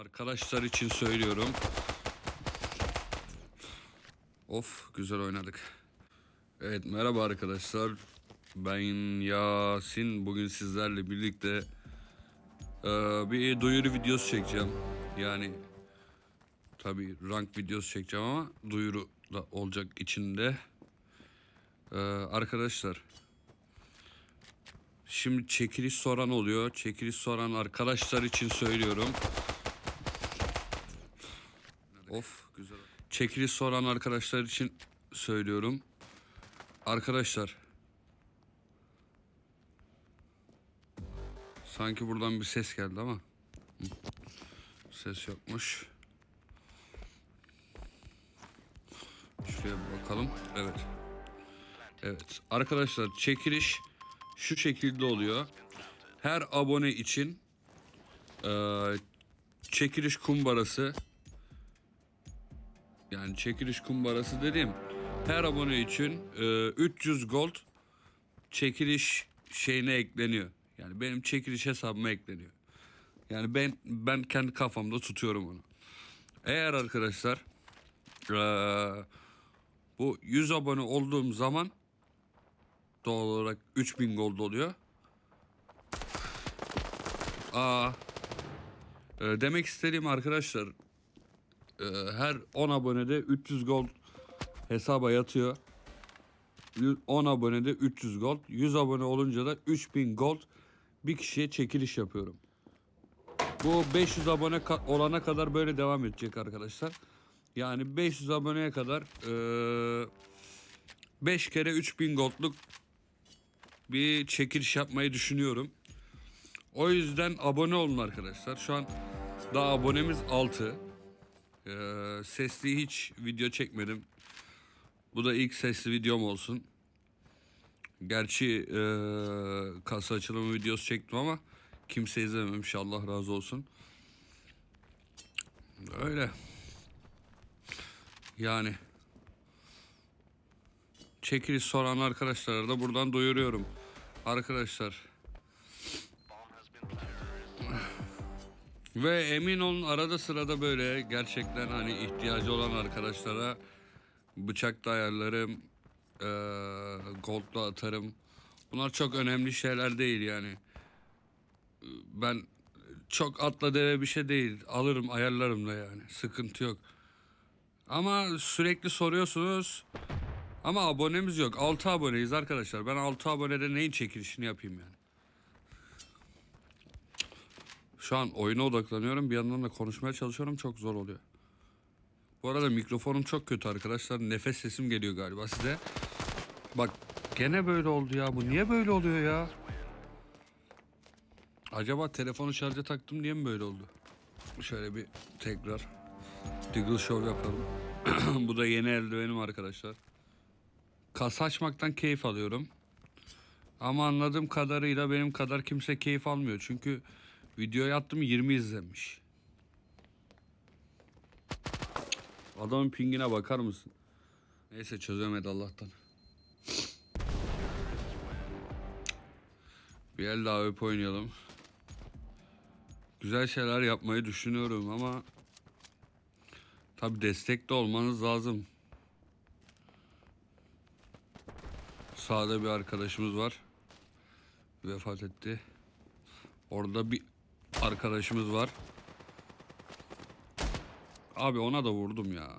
arkadaşlar için söylüyorum. Of güzel oynadık. Evet merhaba arkadaşlar. Ben Yasin. Bugün sizlerle birlikte eee, bir duyuru videosu çekeceğim. Yani tabi rank videosu çekeceğim ama duyuru da olacak içinde. Eee, arkadaşlar Şimdi çekiliş soran oluyor. Çekiliş soran arkadaşlar için söylüyorum. Of güzel. Çekiliş soran arkadaşlar için söylüyorum. Arkadaşlar. Sanki buradan bir ses geldi ama. Ses yokmuş. Şuraya bakalım. Evet. Evet. Arkadaşlar çekiliş şu şekilde oluyor. Her abone için eee, çekiliş kumbarası yani çekiliş kumbarası dediğim her abone için eee, 300 gold çekiliş şeyine ekleniyor. Yani benim çekiliş hesabıma ekleniyor. Yani ben ben kendi kafamda tutuyorum onu. Eğer arkadaşlar eee, bu 100 abone olduğum zaman doğal olarak 3000 gold oluyor. Aa, e, demek istediğim arkadaşlar e, her 10 abonede 300 gold hesaba yatıyor. Yü- 10 abonede 300 gold. 100 abone olunca da 3000 gold bir kişiye çekiliş yapıyorum. Bu 500 abone olana kadar böyle devam edecek arkadaşlar. Yani 500 aboneye kadar 5 kere 3000 goldluk bir çekiliş yapmayı düşünüyorum. O yüzden abone olun arkadaşlar. Şu an daha abonemiz 6. Ee, sesli hiç video çekmedim. Bu da ilk sesli videom olsun. Gerçi ee, kasa açılımı videosu çektim ama kimse izlememiş. Allah razı olsun. Öyle. Yani çekiliş soran arkadaşlara da buradan duyuruyorum. Arkadaşlar. Ve emin olun arada sırada böyle gerçekten hani ihtiyacı olan arkadaşlara bıçak da ayarlarım, eee gold da atarım. Bunlar çok önemli şeyler değil yani. Ben çok atla deve bir şey değil. Alırım ayarlarım da yani. Sıkıntı yok. Ama sürekli soruyorsunuz. Ama abonemiz yok. 6 aboneyiz arkadaşlar. Ben 6 abonede neyin çekilişini yapayım yani. Şu an oyuna odaklanıyorum. Bir yandan da konuşmaya çalışıyorum. Çok zor oluyor. Bu arada mikrofonum çok kötü arkadaşlar. Nefes sesim geliyor galiba size. Bak gene böyle oldu ya. Bu niye böyle oluyor ya? Acaba telefonu şarja taktım diye mi böyle oldu? Şöyle bir tekrar Diggle Show yapalım. Bu da yeni eldivenim arkadaşlar. Kasa açmaktan keyif alıyorum. Ama anladığım kadarıyla benim kadar kimse keyif almıyor. Çünkü videoya attım 20 izlenmiş. Adamın pingine bakar mısın? Neyse çözemedi Allah'tan. Bir el daha öp oynayalım. Güzel şeyler yapmayı düşünüyorum ama tabi destek de olmanız lazım. Sağda bir arkadaşımız var. Vefat etti. Orada bir arkadaşımız var. Abi ona da vurdum ya.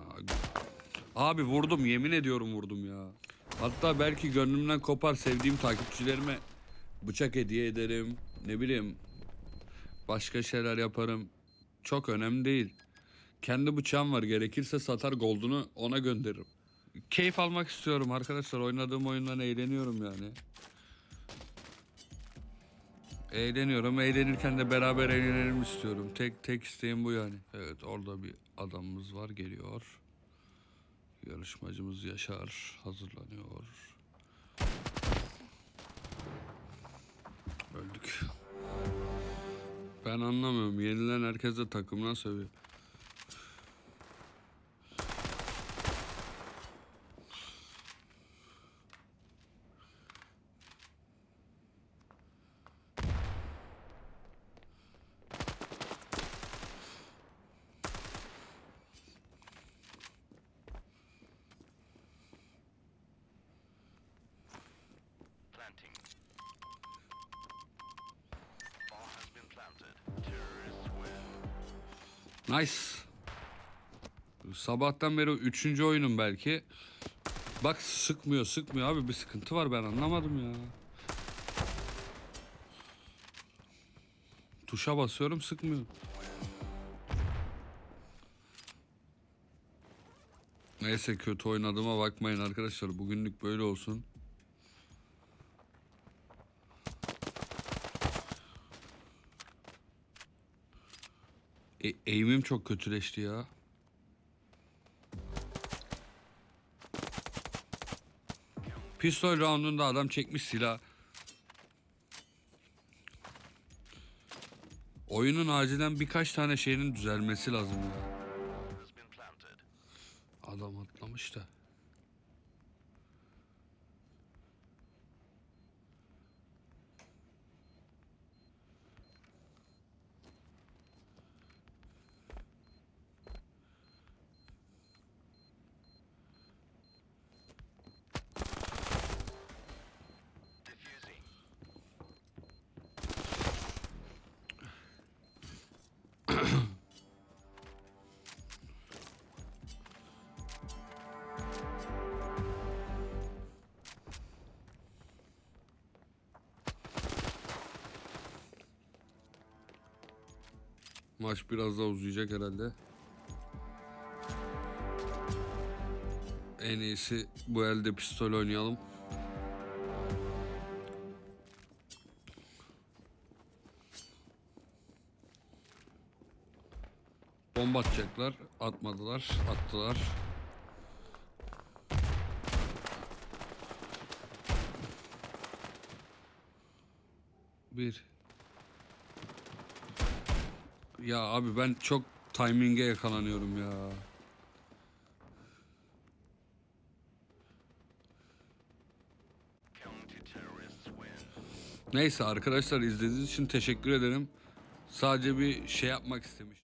Abi vurdum yemin ediyorum vurdum ya. Hatta belki gönlümden kopar sevdiğim takipçilerime bıçak hediye ederim. Ne bileyim başka şeyler yaparım. Çok önemli değil. Kendi bıçağım var gerekirse satar goldunu ona gönderirim. Keyif almak istiyorum arkadaşlar. Oynadığım oyundan eğleniyorum yani. Eğleniyorum. Eğlenirken de beraber eğlenelim istiyorum. Tek tek isteğim bu yani. Evet orada bir adamımız var geliyor. Yarışmacımız Yaşar hazırlanıyor. Öldük. Ben anlamıyorum. Yenilen herkes de takımdan sövüyor. Nice. Sabahtan beri üçüncü oyunum belki. Bak sıkmıyor sıkmıyor abi bir sıkıntı var ben anlamadım ya. Tuşa basıyorum sıkmıyor. Neyse kötü oynadığıma bakmayın arkadaşlar. Bugünlük böyle olsun. E, eğimim çok kötüleşti ya. Pistol roundunda adam çekmiş silah. Oyunun acilen birkaç tane şeyinin düzelmesi lazım ya. Adam atlamış da. Maç biraz daha uzayacak herhalde. En iyisi bu elde pistol oynayalım. Bomba atacaklar. Atmadılar. Attılar. Bir. Ya abi ben çok timing'e yakalanıyorum ya. Neyse arkadaşlar izlediğiniz için teşekkür ederim. Sadece bir şey yapmak istemiş.